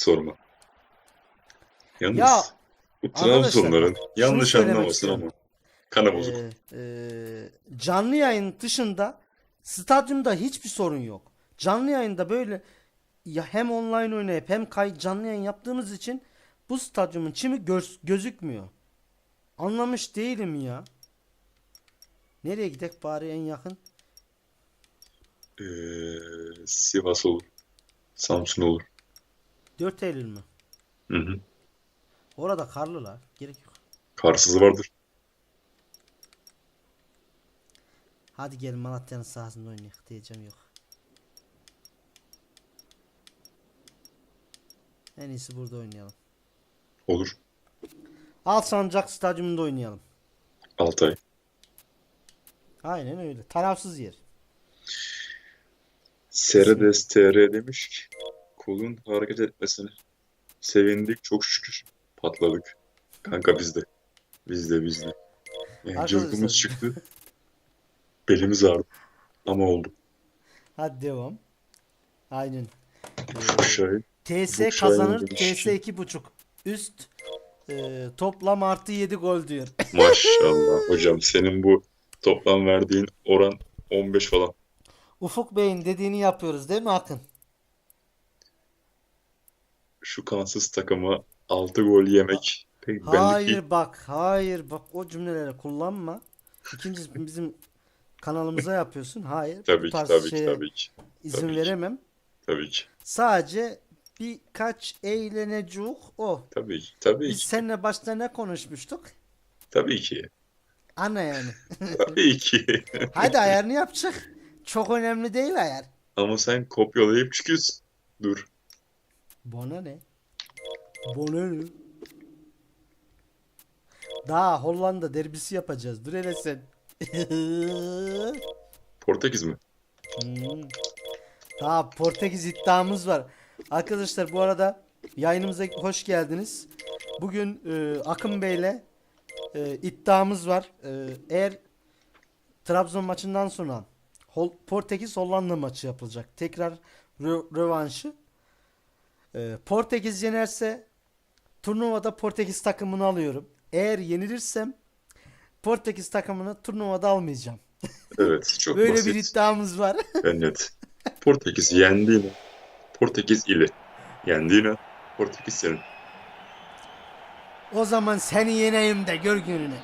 Sorma. Yalnız Ya, bu Trabzonların yanlış anlamasın ama kanı bozuk. Ee, e, canlı yayın dışında stadyumda hiçbir sorun yok. Canlı yayında böyle ya hem online oynayıp hem kayıt canlı yayın yaptığımız için bu stadyumun çimi göz- gözükmüyor. Anlamış değilim ya. Nereye gidek bari en yakın? Ee, Sivas olur. Samsun olur. 4 Eylül mü? Hı hı. Orada karlılar. Gerek yok. Karsız vardır. Hadi gelin Malatya'nın sahasında oynayalım diyeceğim yok. En iyisi burada oynayalım. Olur. Alsancak Stadyumunda oynayalım. Altay. Aynen öyle. Tarafsız yer. Seredes TR demiş ki kolun hareket etmesine sevindik çok şükür. Patladık. Kanka bizde. Bizde bizde. Yani cılkımız çıktı. Belimiz ağrıdı. Ama oldu. Hadi devam. Aynen. Ufuk Şahin. TS kazanır. TS ki- 2.5. Üst e, toplam artı 7 gol diyor. Maşallah hocam senin bu toplam verdiğin oran 15 falan. Ufuk Bey'in dediğini yapıyoruz değil mi Akın? Şu kansız takıma 6 gol yemek pek benlik değil. Hayır bak, hayır bak o cümleleri kullanma. İkincisi bizim kanalımıza yapıyorsun. Hayır. bu Tabii ki tarz tabii ki şeye tabii ki. izin tabii ki. veremem. Tabii ki. Sadece birkaç eğlenecek o. Tabii ki. Tabii Biz ki. seninle başta ne konuşmuştuk? Tabii ki. Ana yani. Tabii ki. Hadi ayarını yapacak. Çok önemli değil ayar. Ama sen kopyalayıp çıkıyorsun. Dur. Bana ne? Bana ne? Daha Hollanda derbisi yapacağız. Dur hele sen. Portekiz mi? Hmm. Daha Portekiz iddiamız var. Arkadaşlar bu arada yayınımıza hoş geldiniz. Bugün e, Akın Bey'le e, iddiamız var. E, eğer Trabzon maçından sonra Hol- Portekiz Hollanda maçı yapılacak. Tekrar rö- rövanşı. E, Portekiz yenerse turnuvada Portekiz takımını alıyorum. Eğer yenilirsem Portekiz takımını turnuvada almayacağım. Evet. Çok Böyle basit. bir iddiamız var. Evet. Portekiz yendiğine. Portekiz ile. Yendiğine. Portekiz senin. O zaman seni yeneyim de gör gününü.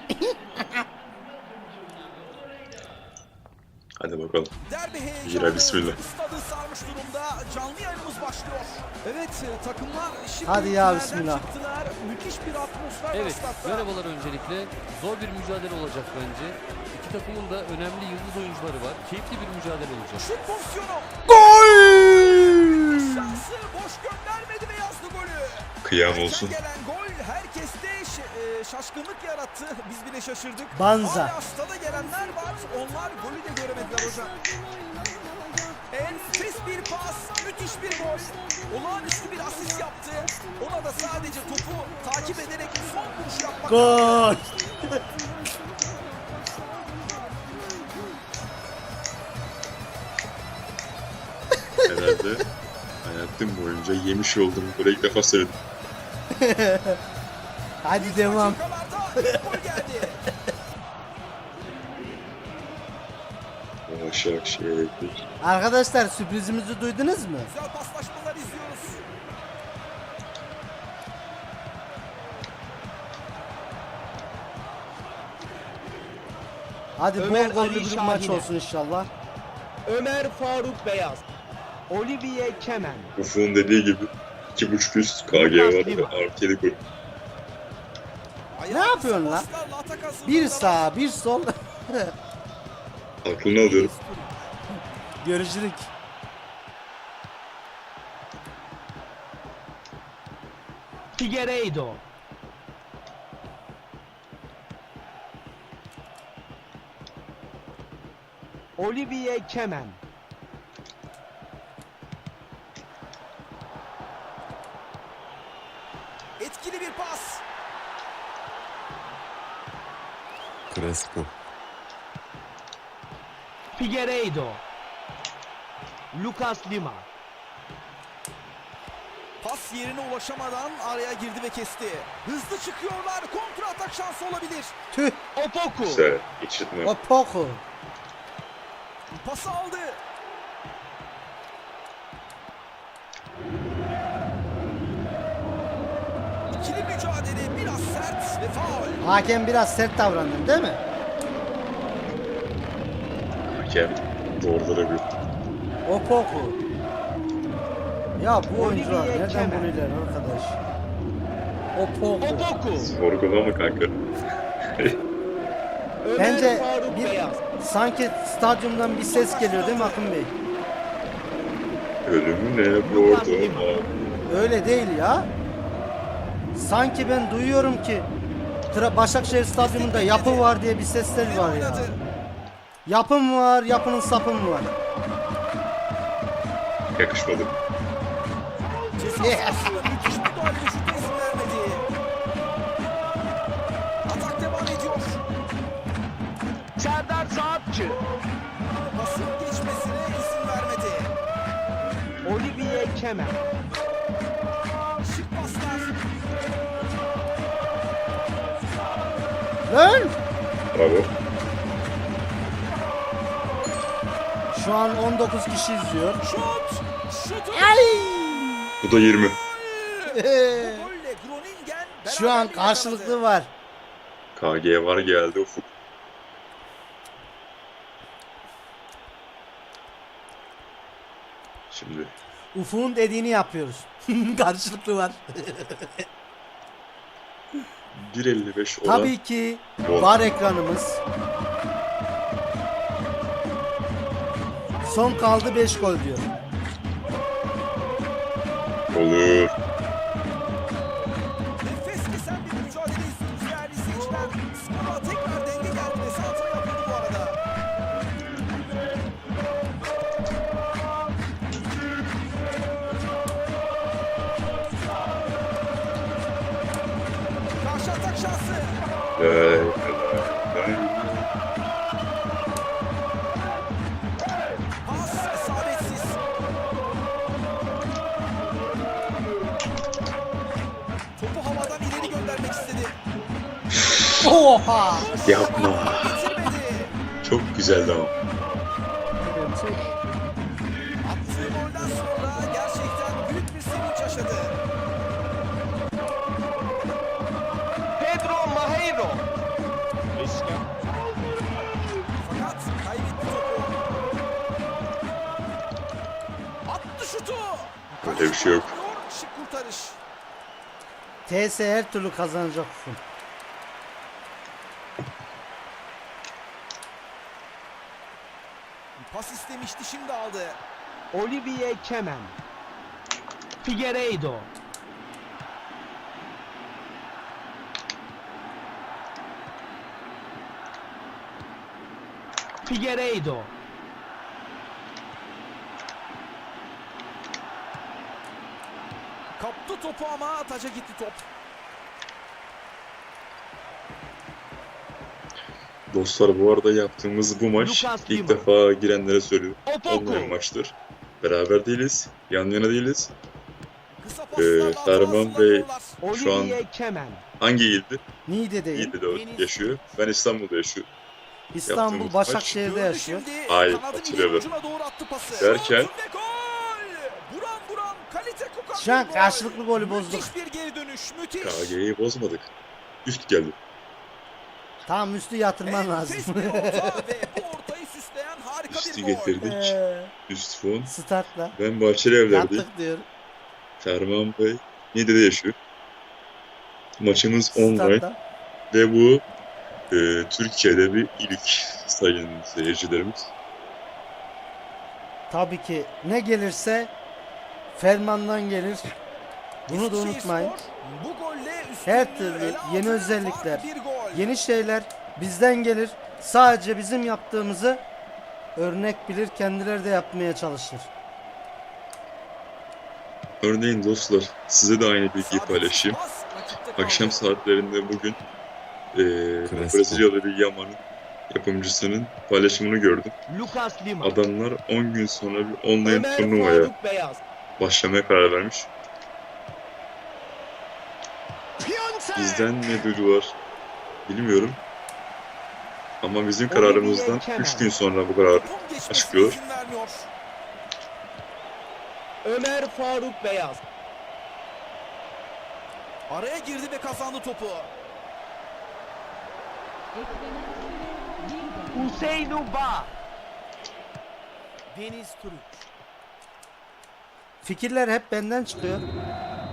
Hadi bakalım. Derbi Yine heyecanı bismillah. stadı sarmış durumda. Canlı yayınımız başlıyor. Evet e, takımlar şimdi Hadi ya, bismillah. çıktılar. Müthiş bir atmosfer Evet, başlattı. merhabalar öncelikle. Zor bir mücadele olacak bence. İki takımın da önemli yıldız oyuncuları var. Keyifli bir mücadele olacak. Şut pozisyonu. Şansı boş göndermedi ve yazdı golü. Kıyam Erken olsun. gelen gol herkeste e, şaşkınlık yarattı. Biz bile şaşırdık. Banza. Hala stada gelenler var. Onlar golü de göremediler hocam. Enfes bir pas, müthiş bir gol. Olağanüstü bir asist yaptı. Ona da sadece topu takip ederek son vuruş yapmak. Gol. Herhalde hayatım boyunca yemiş olduğum böyle ilk defa söyledim. Hadi devam. Yavaş şey ekledik. Arkadaşlar sürprizimizi duydunuz mu? Güzel paslaşmalar izliyoruz. Hadi Ömer bol gollü Ali bir maç Şahine. olsun inşallah. Ömer Faruk Beyaz, Olivier Kemen, Ufuk'un dediği gibi 2.5 üst KG var ve 7 gol. Ayağı yapıyorsun lan? Bir sağ bir sol. Aklını alıyorum. Görüşürük. Figueiredo, Olivier Kemen, Etkili bir pas. Crespo. Figueiredo, Lucas Lima, Pas yerine ulaşamadan araya girdi ve kesti. Hızlı çıkıyorlar. Kontra atak şansı olabilir. Tüh. Opoku. Güzel. Geçirtme. O poku. Pası aldı. İkili mücadele biraz sert ve faul. Hakem biraz sert davrandın değil mi? Hakem doldurabilir. O poku. Ya bu oyuncular nereden buluyorlar arkadaş? O poku. Opoku. Sorgulama kanka. Bence bir-. Sanki stadyumdan bir ses geliyor değil mi Akın Bey? Ölümüne vurdum. Öyle değil ya. Sanki ben duyuyorum ki Tra- Başakşehir Stadyumunda yapı var diye bir sesler var ya. Yapım var, yapının sapım var. Yakışmadı. Ceza sahasında müthiş müdahale ve şut izin vermedi. Atak devam ediyor. Serdar Saatçı. Pasın geçmesine izin vermedi. Olivier Kemen. Şık paslar. Lan! Bravo. Şu an 19 kişi izliyor. Şut. Bu da 20. Golle Groningen Şu an karşılıklı var. KG var geldi ufuk. Şimdi Ufuk'un dediğini yapıyoruz. Karşılıklı var. 1.55 olan Tabii ki var ekranımız. Son kaldı 5 gol diyor. olur. Nefes kesen bir mücadele izliyoruz değerli izleyiciler. Skora tekrar denge geldi ve santra yapıldı bu arada. Karşı atak şansı. Lay, Oha! Yapma. Çok güzeldi ama. Pedro Maheiro. Fakat kaybetti topu. Attı şutu. Öyle bir şey yok. Şık kurtarış. TS her türlü kazanacak. Pas istemişti şimdi aldı. Olivier Kemen. Figueiredo. Figueiredo. Kaptı topu ama taca gitti top. Dostlar bu arada yaptığımız bu maç Lucas ilk Lima. defa girenlere söylüyorum. Opoku. Olmayan maçtır. Beraber değiliz. Yan yana değiliz. Ee, atasında Bey-. Şu an-. Hangi ildi? Niğde'deyim. İyi de yaşıyor. Ben İstanbul'da yaşıyorum. İstanbul yaptığımız maç- Başakşehir'de yaşıyor. attı pası. Derken-! Buran buran kalite kokan Şu an bir gol. karşılıklı golü bozduk. Müthiş bir geri dönüş. Müthiş. KG'yi bozmadık. Üst geldi. Tamam üstü yatırman lazım. Enfes bir orta ve bu gol. getirdik. Üst fon. Startla. Ben Bahçeli evlerdeyim. Yaptık diyor. Ferman Bey Niğde'de yaşıyor. Maçımız online Startla. ve bu e, Türkiye'de bir ilk sayın seyircilerimiz. Tabii ki ne gelirse Ferman'dan gelir. Bunu da unutmayın. Spor Bu golle Her türlü yeni özellikler. Yeni şeyler bizden gelir. Sadece bizim yaptığımızı örnek bilir kendileri de yapmaya çalışır. Örneğin dostlar size de aynı bilgiyi paylaşayım. Akşam saatlerinde bugün e. Brezilyalı bir Yaman'ın yapımcısının paylaşımını gördüm. Adamlar 10 gün sonra bir online turnuvaya başlamaya karar vermiş. Bizden ne duydular bilmiyorum. Ama bizim kararımızdan 3 gün sonra bu karar açıklıyor. Ömer Faruk Beyaz. Araya girdi ve kazandı topu. Hüseyin Uba. Deniz Türüç. Fikirler hep benden çıkıyor.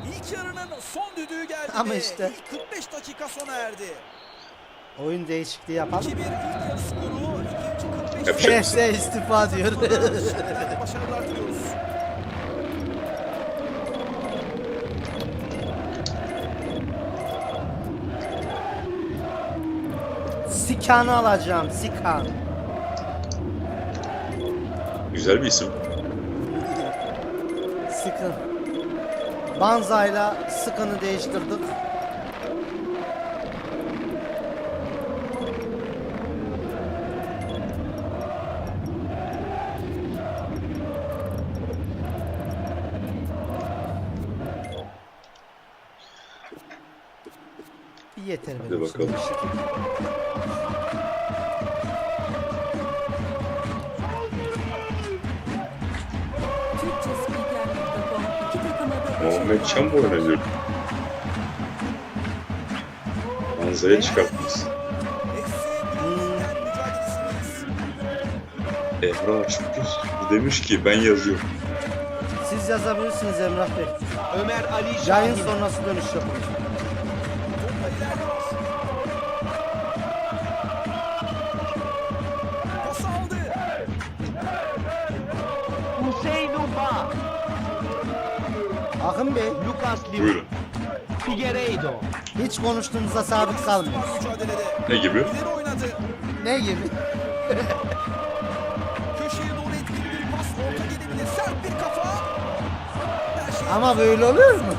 İlk yarının son düdüğü geldi Ama işte. ilk 45 dakika sona erdi. Oyun değişikliği yapalım. 2-1 ilk yarı skoru, ikinci 45 Yapacak PS istifa diyor. başarılar diliyoruz. Sikan'ı alacağım. Sikan. güzel bir isim. Sıkın. Banza'yla sıkını değiştirdik. Bakalım. Muhammed Çam çıkarttınız. Eksi bilinmeyen mücadelesindeyiz. Emrah çünkü demiş ki ben yazıyorum. Siz yazabilirsiniz Emrah Bey. Ömer Ali Yayın Şahin. sonrası dönüş yapın. Akın Bey Lucas Lima. Buyurun. Figueiredo. hiç konuştuğumuzda sabit kalmıyor. Var mücadelede. Ne gibi? Ne gibi? Köşeye doğru etkili bir pas. Orta gelebilir. Sert bir kafa. Şey Ama böyle oluyor mu?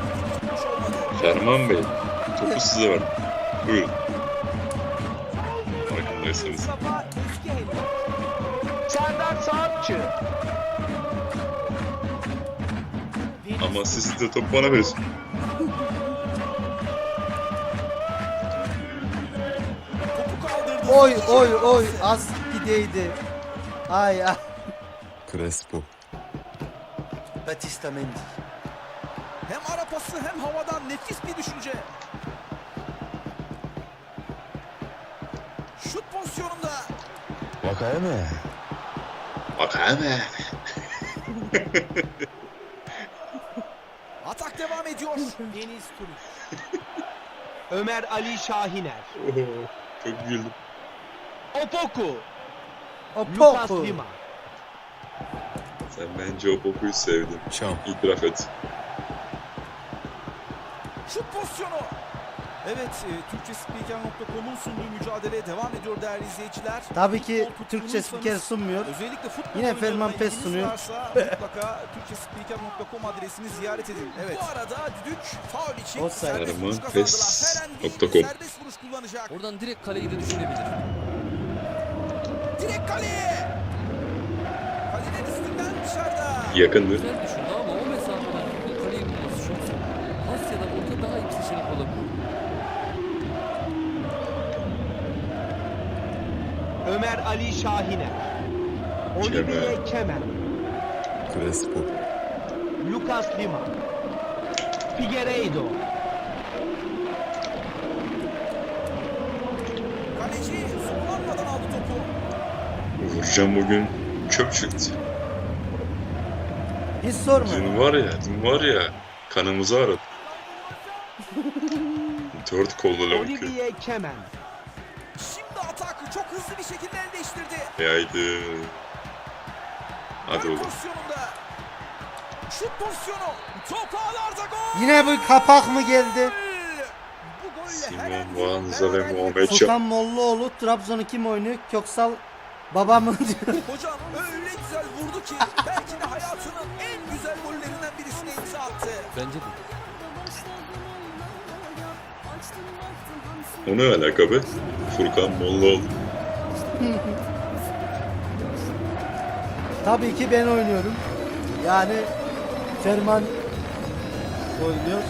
Ferman Bey, topu size ver. Buyurun. Farkındaysanız. Serdar Saatçı. Ama siz de topu bana verin. Topu kaldırdı. Oy oy oy az gideydi. Ay ay. Crespo. Batista Mendy. Hem ara pası hem havadan nefis bir düşünce. Şut pozisyonunda. Vakayeme. Bak hemen. Atak devam ediyor. Deniz Türüç. Ömer Ali Şahiner. Çok güldüm. Opoku. Lucas popu. Lima. Sen bence o pokuyu sevdin. Çam. İtiraf et. Şut pozisyonu. Evet, e, Türkçespiker.com'un sunduğu mücadele devam ediyor değerli izleyiciler. Tabii ki Türkçe spiker sunmuyor. Özellikle futbol Yine Ferman Pes sunuyor. varsa mutlaka Türkçespiker.com adresini ziyaret edin. Evet. Bu arada düdük faul için Offside. serbest vuruş Ferman kazandılar. Pes nokta com. serbest vuruş kullanacak. Oradan direkt kaleyi de düşünebilir. Direkt kaleye. Kalenin üstünden dışarıda. Yakındı. Güzel Ömer Ali Şahiner. Olivier Kemen. Crespo. Lucas Lima. Figueiredo. Kaleci zorlanmadan aldı topu. Vuracağım bugün çöp çıktı. Hiç sorma. Dün var ya, dün var ya kanımızı aradı. Dört kollu lavuk. Olivier Kemen. Değiştirdi. Haydi. Hadi oğlum. Şut pozisyonu. Top ağlarda gol. Yine bu kapak mı geldi? Bu golle Simon her an Vanza ve Muhammed. Furkan Mollaoğlu Trabzon'u kim oynuyor? Köksal baba mı diyor. Hocam öyle güzel vurdu ki belki de hayatının en güzel gollerinden birisine imza attı. Bence de. O ne alaka be? Furkan Mollaoğlu. Tabii ki ben oynuyorum. Yani Ferman oynuyor.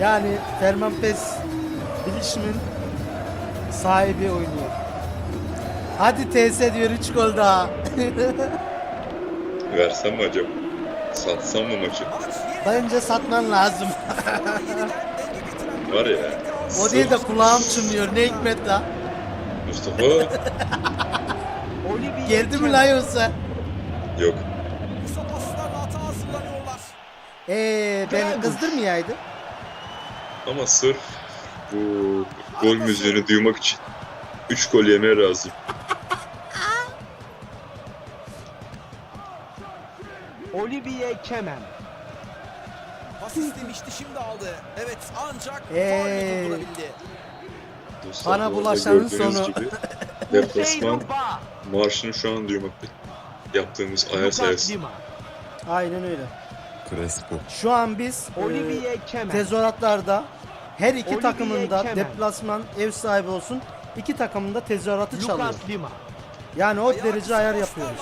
Yani Ferman Pes bilişimin sahibi oynuyor. Hadi TS diyor 3 gol daha. Versem mi acaba? Satsam mı maçı? Maç Bence satman lazım. Var ya. o değil de kulağım çınlıyor. Ne hikmet la. Mustafa Geldi mi lan yoksa? yok. kısa paslarla hata hazırlanıyorlar. Eee ben kızdırmayaydı. Ama sırf bu gol müziğini duymak için 3 gol yemeye razıyım. Olivier Kemen. Pas istemişti şimdi aldı. Evet ancak Ee, durdurabildi. Mustafa, Bana bulaşanın gördüğünüz sonu. gibi Hüseyin Deplasman. Marşını şu an duymaktayım. Yaptığımız ayar sayesinde. Lima. Aynen öyle. Crespo. Şu an biz e, Olivier Kemen. tezahüratlarda her iki Olivier takımında Kemen. deplasman ev sahibi olsun. iki takımında tezahüratı çalıyor. Lucas Lima. Yani o Ayağı derece ayar yapıyoruz.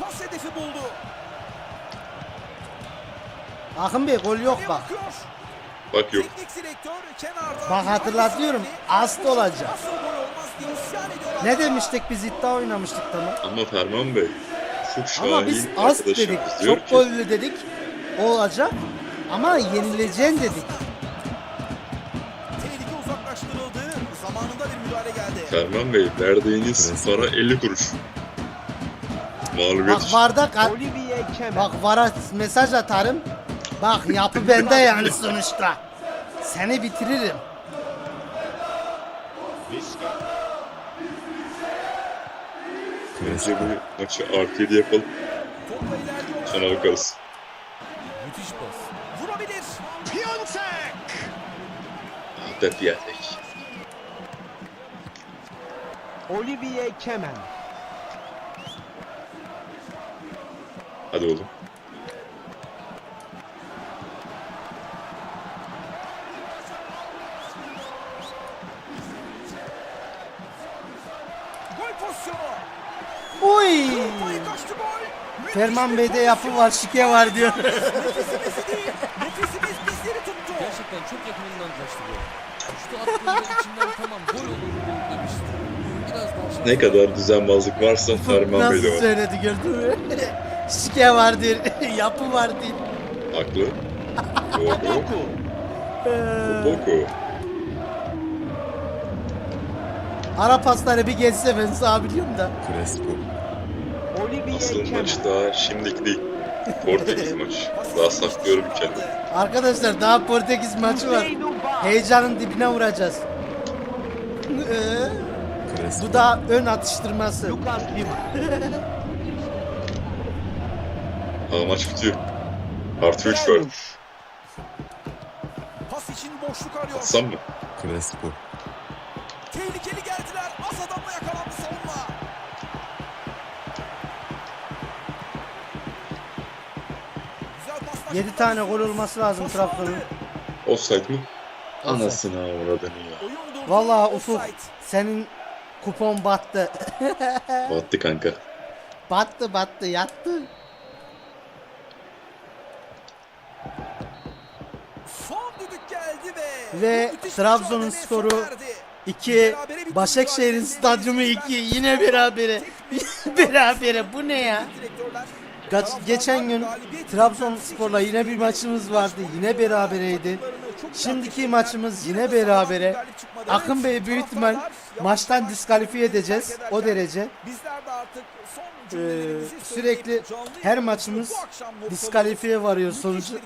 Pas hedefi buldu. Akın Bey gol yok bak. bakıyor. Bak yok. Bak hatırlatıyorum. Aslı olacak. Ne demiştik biz iddia oynamıştık tamam. Ama Ferman Bey, Ufuk Şahin Ama biz az dedik. Çok ki gollü dedik. Olacak. Ama yenileceksin dedik. Tehlike uzaklaştırıldı. Zamanında bir müdahale geldi. Ferman Bey verdiğiniz Resmen. para 50 kuruş. Mağlubiyet Bak varda. Bak vara mesaj atarım. Bak yapı bende yani sonuçta. Seni bitiririm. Bence bu maçı artı 7 yapalım. Sonra bakarız. Müthiş pas. Vurabilir. Ah be Piatek. Olivier Kemen. Hadi oğlum. Ferman Bey'de yapı var, şike var diyor. Nefesimiz değil. Nefesimiz bizleri tuttu. Gerçekten çok yakınından kaçtı gol. Şutu attığında içinden tamam gol olur demiştim. Biraz daha şans. Ne kadar düzenbazlık varsa Ferman Nasıl Bey'de var. söyledi gördün mü? şike var diyor, yapı var diyor. Haklı. Doğru. Ee, Boku. ara pasları bir geçse ben sağ biliyorum da. Crespo. Asıl maç daha şimdilik değil. Portekiz maç. Daha saklıyorum kendimi. Arkadaşlar daha Portekiz maçı var. Heyecanın dibine vuracağız. Ee. Bu da ön atıştırması. Aa maç bitiyor. Artı 3 var. Pas için boşluk arıyor. Atsam mı? Crespo. Tehlikeli 7 tane gol olması lazım Trabzon'un. Offside mı? Anasını avradını ya. Vallahi Ufuk senin kupon battı. Battı kanka. battı battı yattı. Son düdük geldi ve Ve Trabzon'un skoru son verdi. 2 Berabere bitti Başakşehir'in stadyumu 2 yine berabere. berabere bu ne ya? Taraftarlar geçen gün Trabzonspor'la yine bir maçımız vardı. Yine berabereydi. Şimdiki maçımız yine berabere. Akın Bey büyük ihtimal maçtan diskalifiye edeceğiz. O derece. Ee, sürekli her maçımız diskalifiye varıyor sonucu.